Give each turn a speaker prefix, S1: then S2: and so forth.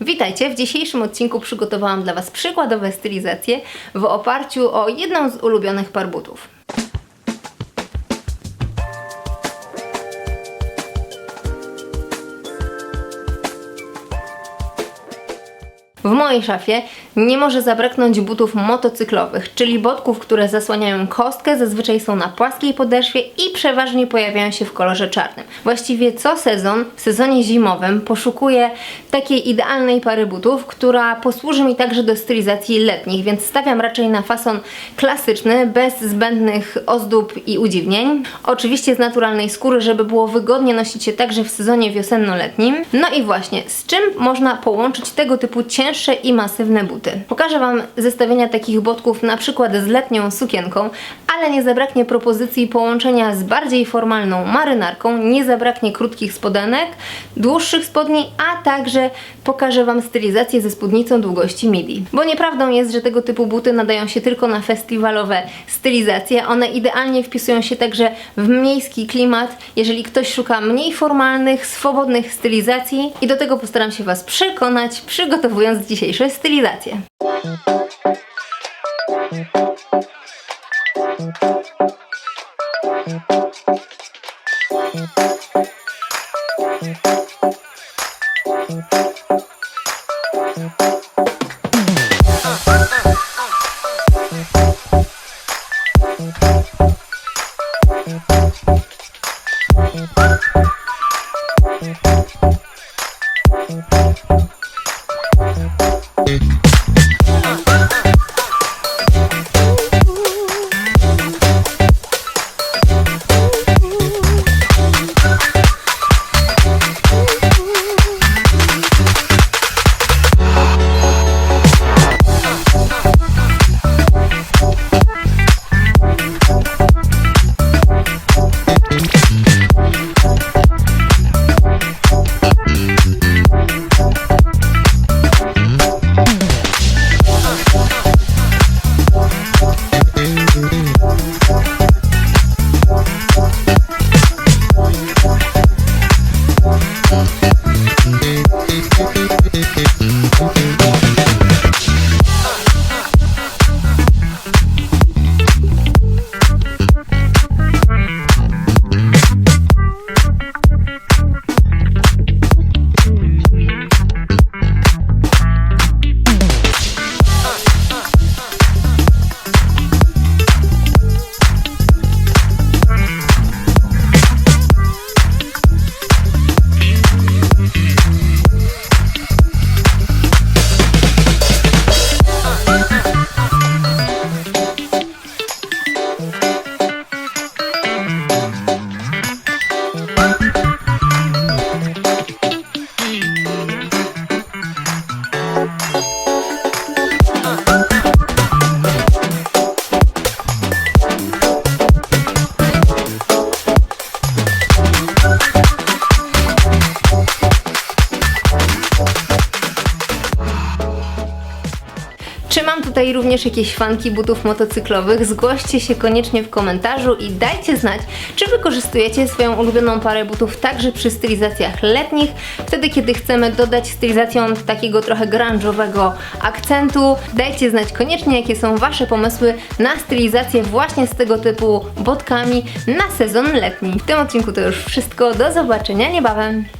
S1: Witajcie! W dzisiejszym odcinku przygotowałam dla Was przykładowe stylizacje w oparciu o jedną z ulubionych par butów. W mojej szafie nie może zabraknąć butów motocyklowych, czyli botków, które zasłaniają kostkę, zazwyczaj są na płaskiej podeszwie i przeważnie pojawiają się w kolorze czarnym. Właściwie co sezon, w sezonie zimowym poszukuję takiej idealnej pary butów, która posłuży mi także do stylizacji letnich, więc stawiam raczej na fason klasyczny, bez zbędnych ozdób i udziwnień. Oczywiście z naturalnej skóry, żeby było wygodnie nosić się także w sezonie wiosenno-letnim. No i właśnie, z czym można połączyć tego typu cięższe i masywne buty? Pokażę Wam zestawienia takich botków na przykład z letnią sukienką, ale nie zabraknie propozycji połączenia z bardziej formalną marynarką, nie zabraknie krótkich spodenek, dłuższych spodni, a także pokażę Wam stylizację ze spódnicą długości midi. Bo nieprawdą jest, że tego typu buty nadają się tylko na festiwalowe stylizacje, one idealnie wpisują się także w miejski klimat, jeżeli ktoś szuka mniej formalnych, swobodnych stylizacji i do tego postaram się Was przekonać, przygotowując dzisiejsze stylizacje. Czy Bye. Tutaj również jakieś fanki butów motocyklowych? Zgłoście się koniecznie w komentarzu i dajcie znać, czy wykorzystujecie swoją ulubioną parę butów także przy stylizacjach letnich, wtedy kiedy chcemy dodać stylizacją takiego trochę grunge'owego akcentu. Dajcie znać koniecznie, jakie są Wasze pomysły na stylizację właśnie z tego typu botkami na sezon letni. W tym odcinku to już wszystko. Do zobaczenia niebawem.